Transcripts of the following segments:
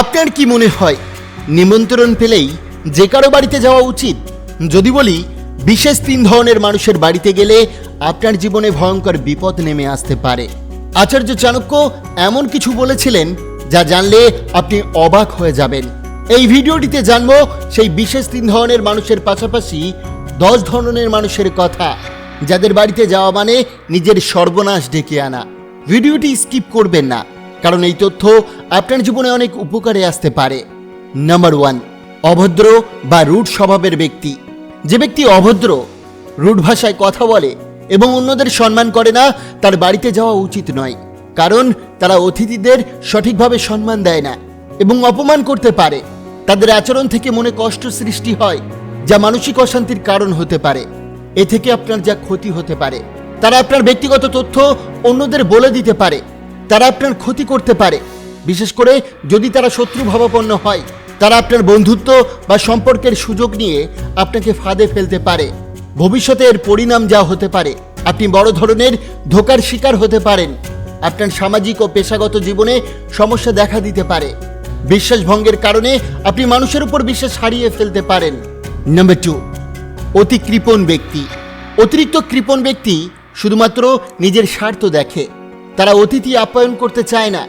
আপনার কি মনে হয়? নিমন্ত্রণ পেলেই যে কারও বাড়িতে যাওয়া উচিত। যদি বলি, বিশেষ তিন ধরনের মানুষের বাড়িতে গেলে আপনার জীবনে ভয়ঙ্কর বিপদ নেমে আসতে পারে। আচার্য চাণক্য এমন কিছু বলেছিলেন, যা জানলে আপনি অবাক হয়ে যাবেন। এই ভিডিওটিতে জানব সেই বিশেষ তিন ধরনের মানুষের পাশাপাশি দশ ধরনের মানুষের কথা, যাদের বাড়িতে যাওয়া মানে নিজের সর্বনাশ ডেকে আনা। ভিডিওটি স্কিপ করবেন না। কারণ এই তথ্য আপনার জীবনে অনেক উপকারে আসতে পারে। নাম্বার ওয়ান অভদ্র বা রুট স্বভাবের ব্যক্তি। যে ব্যক্তি অভদ্র রুট ভাষায় কথা বলে এবং অন্যদের সম্মান করে না, তার বাড়িতে যাওয়া উচিত নয়। কারণ তারা অতিথিদের সঠিকভাবে সম্মান দেয় না এবং অপমান করতে পারে। তাদের আচরণ থেকে মনে কষ্ট সৃষ্টি হয়, যা মানসিক অশান্তির কারণ হতে পারে। এ থেকে আপনার যা ক্ষতি হতে পারে, তারা আপনার ব্যক্তিগত তথ্য অন্যদের বলে দিতে পারে। তারা আপনার ক্ষতি করতে পারে। বিশেষ করে যদি তারা শত্রু ভাবাপন্ন হয়, তারা আপনার বন্ধুত্ব বা সম্পর্কের সুযোগ নিয়ে আপনাকে ফাঁদে ফেলতে পারে। ভবিষ্যতে এর পরিণাম যা হতে পারে, আপনি বড় ধরনের ধোকার শিকার হতে পারেন। আপনার সামাজিক ও পেশাগত জীবনে সমস্যা দেখা দিতে পারে। বিশ্বাসভঙ্গের কারণে আপনি মানুষের উপর বিশ্বাস হারিয়ে ফেলতে পারেন। নাম্বার টু অতি কৃপণ ব্যক্তি। অতিরিক্ত কৃপণ ব্যক্তি শুধুমাত্র নিজের স্বার্থ দেখে। তারা অতিথি আপ্যায়ন করতে চায় না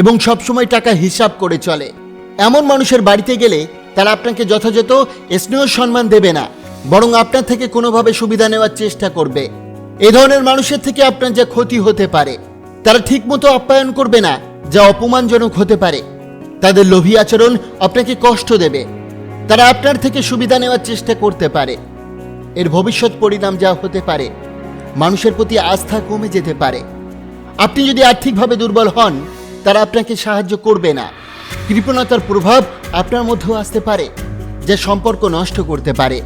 এবং সবসময় টাকা হিসাব করে চলে। এমন মানুষের বাড়িতে গেলে তারা আপনাকে যথাযথ স্নেহ সম্মান দেবে না, বরং আপনার থেকে কোনোভাবে সুবিধা নেওয়ার চেষ্টা করবে। এ ধরনের মানুষের থেকে আপনার যা ক্ষতি হতে পারে, তারা ঠিকমতো আপ্যায়ন করবে না, যা অপমানজনক হতে পারে। তাদের লোভী আচরণ আপনাকে কষ্ট দেবে, তারা আপনার থেকে সুবিধা নেওয়ার চেষ্টা করতে পারে। এর ভবিষ্যৎ পরিণাম যা হতে পারে, মানুষের প্রতি আস্থা কমে যেতে পারে। আপনি যদি আর্থিকভাবে দুর্বল হন, তারা আপনাকে সাহায্য করবে না। কৃপণতার প্রভাব আপনার মধ্যেও আসতে পারে, যা সম্পর্ক নষ্ট করতে পারে।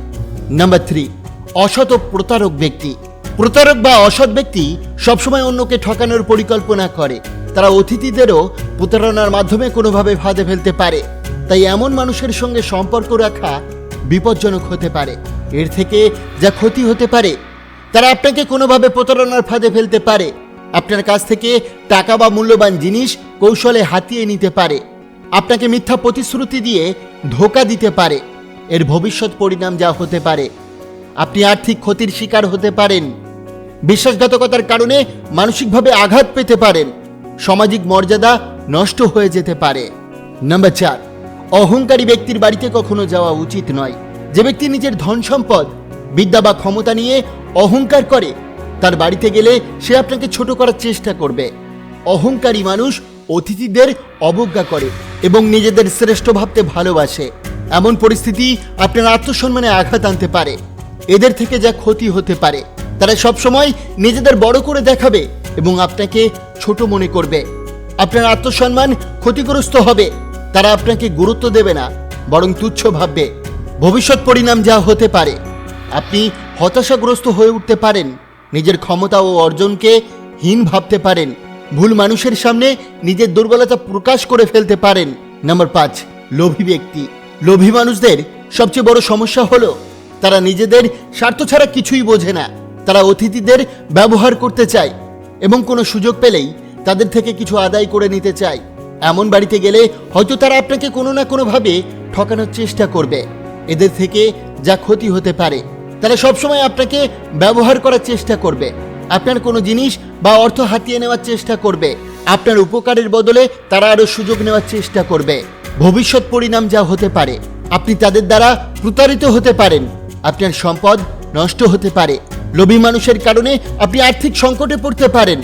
নাম্বার থ্রি, অসৎ প্রতারক ব্যক্তি। প্রতারক বা অসৎ ব্যক্তি সবসময় অন্যকে ঠকানোর পরিকল্পনা করে। তারা অতিথিদেরও প্রতারণার মাধ্যমে কোনোভাবে ফাঁদে ফেলতে পারে। তাই এমন মানুষের সঙ্গে সম্পর্ক রাখা বিপজ্জনক হতে পারে। এর থেকে যা ক্ষতি হতে পারে, তারা আপনাকে কোনোভাবে প্রতারণার ফাঁদে ফেলতে পারে। আপনার কাছ থেকে টাকা বা মূল্যবান জিনিস কৌশলে হাতিয়ে নিতে পারে। আপনাকে মিথ্যা প্রতিশ্রুতি দিয়ে ধোকা দিতে পারে। এর ভবিষ্যৎ পরিণাম যা হতে পারে। আপনি আর্থিক ক্ষতির শিকার হতে পারেন। বিশ্বাসঘাতকতার কারণে মানসিকভাবে আঘাত পেতে পারেন। সামাজিক মর্যাদা নষ্ট হয়ে যেতে পারে। নাম্বার চার, অহংকারী ব্যক্তির বাড়িতে কখনো যাওয়া উচিত নয়। যে ব্যক্তি নিজের ধন সম্পদ, বিদ্যা বা ক্ষমতা নিয়ে অহংকার করে তার বাড়িতে গেলে সে আপনাকে ছোট করার চেষ্টা করবে। অহংকারী মানুষ অতিথিদের অবজ্ঞা করে এবং নিজেদের শ্রেষ্ঠ ভাবতে ভালোবাসে। এমন পরিস্থিতি আপনার আত্মসম্মানে আঘাত আনতে পারে। এদের থেকে যা ক্ষতি হতে পারে, তারা সবসময় নিজেদের বড় করে দেখাবে এবং আপনাকে ছোট মনে করবে। আপনার আত্মসম্মান ক্ষতিগ্রস্ত হবে, তারা আপনাকে গুরুত্ব দেবে না, বরং তুচ্ছ ভাববে। ভবিষ্যৎ পরিণাম যা হতে পারে, আপনি হতাশাগ্রস্ত হয়ে উঠতে পারেন। নিজের ক্ষমতা ও অর্জনকে হীন ভাবতে পারেন। ভুল মানুষের সামনে নিজের দুর্বলতা প্রকাশ করে ফেলতে পারেন। নাম্বার পাঁচ, লোভী ব্যক্তি। লোভী মানুষদের সবচেয়ে বড় সমস্যা হলো তারা নিজেদের স্বার্থ ছাড়া কিছুই বোঝে না। তারা অতিথিদের ব্যবহার করতে চায় এবং কোনো সুযোগ পেলেই তাদের থেকে কিছু আদায় করে নিতে চায়। এমন বাড়িতে গেলে হয়তো তারা আপনাকে কোনো না কোনোভাবে ঠকানোর চেষ্টা করবে। এদের থেকে যা ক্ষতি হতে পারে। তারা সবসময় আপনাকে ব্যবহার করার চেষ্টা করবে। আপনার কোনো জিনিস বা অর্থ হাতিয়ে নেওয়ার চেষ্টা করবে। আপনার উপকারের বদলে তারা আরও সুযোগ নেওয়ার চেষ্টা করবে। ভবিষ্যৎ পরিণাম যা হতে পারে, আপনি তাদের দ্বারা প্রতারিত হতে পারেন। আপনার সম্পদ নষ্ট হতে পারে। লোভী মানুষের কারণে আপনি আর্থিক সংকটে পড়তে পারেন।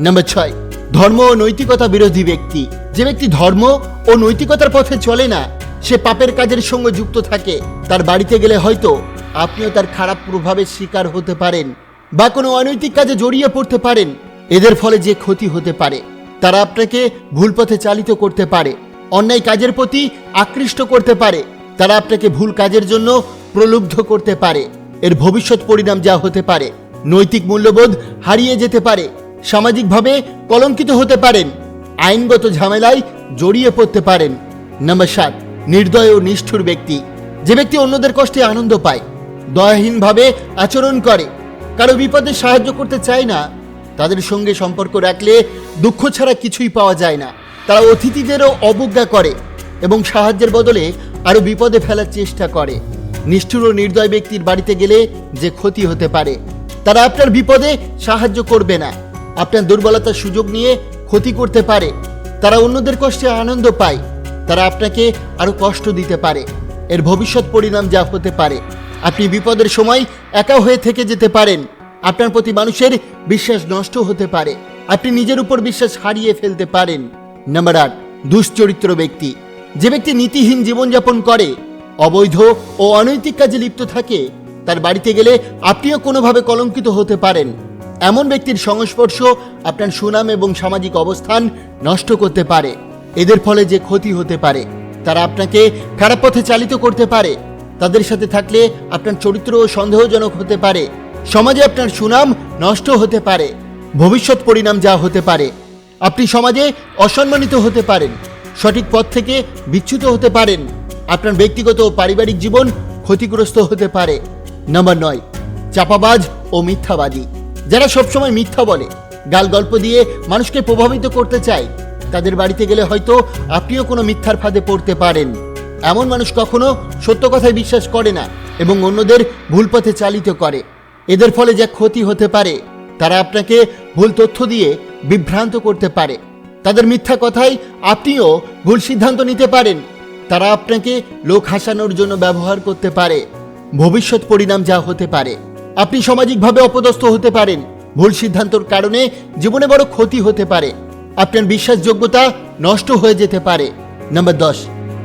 নাম্বার ছয়, ধর্ম ও নৈতিকতা বিরোধী ব্যক্তি। যে ব্যক্তি ধর্ম ও নৈতিকতার পথে চলে না, সে পাপের কাজের সঙ্গে যুক্ত থাকে। তার বাড়িতে গেলে হয়তো আপনিও তার খারাপ প্রভাবের শিকার হতে পারেন বা কোনো অনৈতিক কাজে জড়িয়ে পড়তে পারেন। এদের ফলে যে ক্ষতি হতে পারে, তারা আপনাকে ভুল পথে চালিত করতে পারে, অন্যায় কাজের প্রতি আকৃষ্ট করতে পারে, তারা আপনাকে ভুল কাজের জন্য প্রলুব্ধ করতে পারে। এর ভবিষ্যৎ পরিণাম যা হতে পারে, নৈতিক মূল্যবোধ হারিয়ে যেতে পারে, সামাজিকভাবে কলঙ্কিত হতে পারেন, আইনগত ঝামেলায় জড়িয়ে পড়তে পারেন। নাম্বার সাত, নির্দয় ও নিষ্ঠুর ব্যক্তি। যে ব্যক্তি অন্যদের কষ্টে আনন্দ পায় দয়াহীনভাবে আচরণ করে। কারও বিপদে সাহায্য করতে চায় না। তাদের সঙ্গে সম্পর্ক রাখলে দুঃখ ছাড়া কিছুই পাওয়া যায় না। তারা অতিথিদেরও অবজ্ঞা করে এবং সাহায্যের বদলে আরও বিপদে ফেলার চেষ্টা করে। নিষ্ঠুর ও নির্দয় ব্যক্তির বাড়িতে গেলে যে ক্ষতি হতে পারে, তারা আপনার বিপদে সাহায্য করবে না। আপনার দুর্বলতার সুযোগ নিয়ে ক্ষতি করতে পারে। তারা অন্যদের কষ্টে আনন্দ পায়। তারা আপনাকে আরও কষ্ট দিতে পারে। এর ভবিষ্যৎ পরিণাম যা হতে পারে। আপনি বিপদের সময় একা হয়ে থেকে যেতে পারেন। আপনার প্রতি মানুষের বিশ্বাস নষ্ট হতে পারে। আপনি নিজের উপর বিশ্বাস হারিয়ে ফেলতে পারেন। নাম্বার আট, দুশ্চরিত্র ব্যক্তি। যে ব্যক্তি নীতিহীন জীবনযাপন করে, অবৈধ ও অনৈতিক কাজে লিপ্ত থাকে, তার বাড়িতে গেলে আপনিও কোনোভাবে কলঙ্কিত হতে পারেন। এমন ব্যক্তির সংস্পর্শ আপনার সুনাম এবং সামাজিক অবস্থান নষ্ট করতে পারে। এদের ফলে যে ক্ষতি হতে পারে, তারা আপনাকে খারাপ পথে চালিত করতে পারে। তাদের সাথে থাকলে আপনার চরিত্র সন্দেহজনক হতে পারে। সমাজে আপনার সুনাম নষ্ট হতে পারে। ভবিষ্যৎ পরিণাম যা হতে পারে। আপনি সমাজে অসম্মানিত হতে পারেন। সঠিক পথ থেকে বিচ্যুত হতে পারেন। আপনার ব্যক্তিগত ও পারিবারিক জীবন ক্ষতিগ্রস্ত হতে পারে। নাম্বার নয়, চাপাবাজ ও মিথ্যাবাদী। যারা সবসময় মিথ্যা বলে, গাল গল্প দিয়ে মানুষকে প্রভাবিত করতে চায়, তাদের বাড়িতে গেলে হয়তো আপনিও কোনো মিথ্যার ফাঁদে পড়তে পারেন। এমন মানুষ কখনো সত্য কথায় বিশ্বাস করে না এবং অন্যদের ভুল পথে চালিত করে। এদের ফলে যা ক্ষতি হতে পারে, তারা আপনাকে ভুল তথ্য দিয়ে বিভ্রান্ত করতে পারে। তাদের মিথ্যা কথায় আপনিও ভুল সিদ্ধান্ত নিতে পারেন। তারা আপনাকে লোক হাসানোর জন্য ব্যবহার করতে পারে। ভবিষ্যৎ পরিণাম যা হতে পারে। আপনি সামাজিকভাবে অপদস্থ হতে পারেন। ভুল সিদ্ধান্তর কারণে জীবনে বড় ক্ষতি হতে পারে। আপনার বিশ্বাসযোগ্যতা নষ্ট হয়ে যেতে পারে। নাম্বার দশ।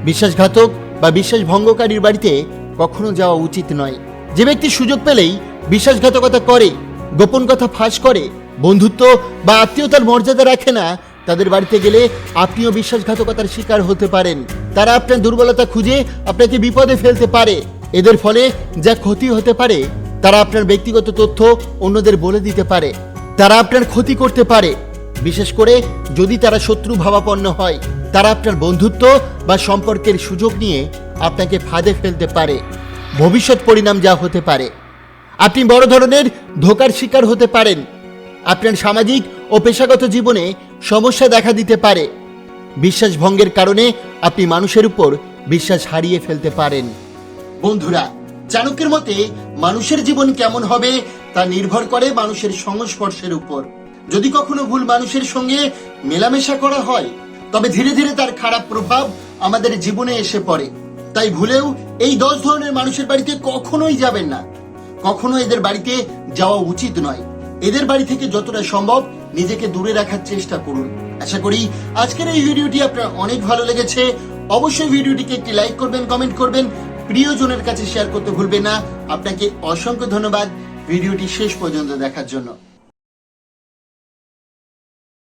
বিশ্বাসঘাতক বা বিশ্বাস ভঙ্গকারীর বাড়িতে কখনো যাওয়া উচিত নয়। যে ব্যক্তি সুযোগ পেলেই বিশ্বাসঘাতকতা করে, গোপন কথা ফাঁস করে, বন্ধুত্ব বা আত্মীয়তার মর্যাদা রাখে না, তাদের বাড়িতে গেলে আপনিও বিশ্বাসঘাতকতার শিকার হতে পারেন। তারা আপনার দুর্বলতা খুঁজে আপনাকে বিপদে ফেলতে পারে। এদের ফলে যা ক্ষতি হতে পারে, তারা আপনার ব্যক্তিগত তথ্য অন্যদের বলে দিতে পারে। তারা আপনার ক্ষতি করতে পারে। বিশেষ করে যদি তারা শত্রু ভাবাপন্ন হয়। তারা আপনার বন্ধুত্ব বা সম্পর্কের সুযোগ নিয়ে আপনাকে ফাঁদে ফেলতে পারে। ভবিষ্যৎ পরিণাম যা হতে পারে। আপনি বড় ধরনের ধোকার শিকার হতে পারেন। আপনার সামাজিক ও পেশাগত জীবনে সমস্যা দেখা দিতে পারে। বিশ্বাস ভঙ্গের কারণে আপনি মানুষের উপর বিশ্বাস হারিয়ে ফেলতে পারেন। বন্ধুরা, চাণক্যের মতে মানুষের জীবন কেমন হবে তা নির্ভর করে মানুষের সংস্পর্শের উপর। যদি কখনো ভুল মানুষের সঙ্গে মেলামেশা করা হয় তবে ধীরে ধীরে তার খারাপ প্রভাব আমাদের জীবনে এসে পড়ে। তাই ভুলেও এই দশ ধরনের মানুষের বাড়িতে কখনোই যাবেন না। কখনো এদের বাড়িতে যাওয়া উচিত নয়। এদের বাড়ি থেকে যতটা সম্ভব নিজেকে দূরে রাখার চেষ্টা করুন। আশা করি আজকের এই ভিডিওটি আপনার অনেক ভালো লেগেছে। অবশ্যই ভিডিওটিকে একটি লাইক করবেন, কমেন্ট করবেন। প্রিয়জনের কাছে শেয়ার করতে ভুলবেন না। আপনাকে অসংখ্য ধন্যবাদ ভিডিওটি শেষ পর্যন্ত দেখার জন্য।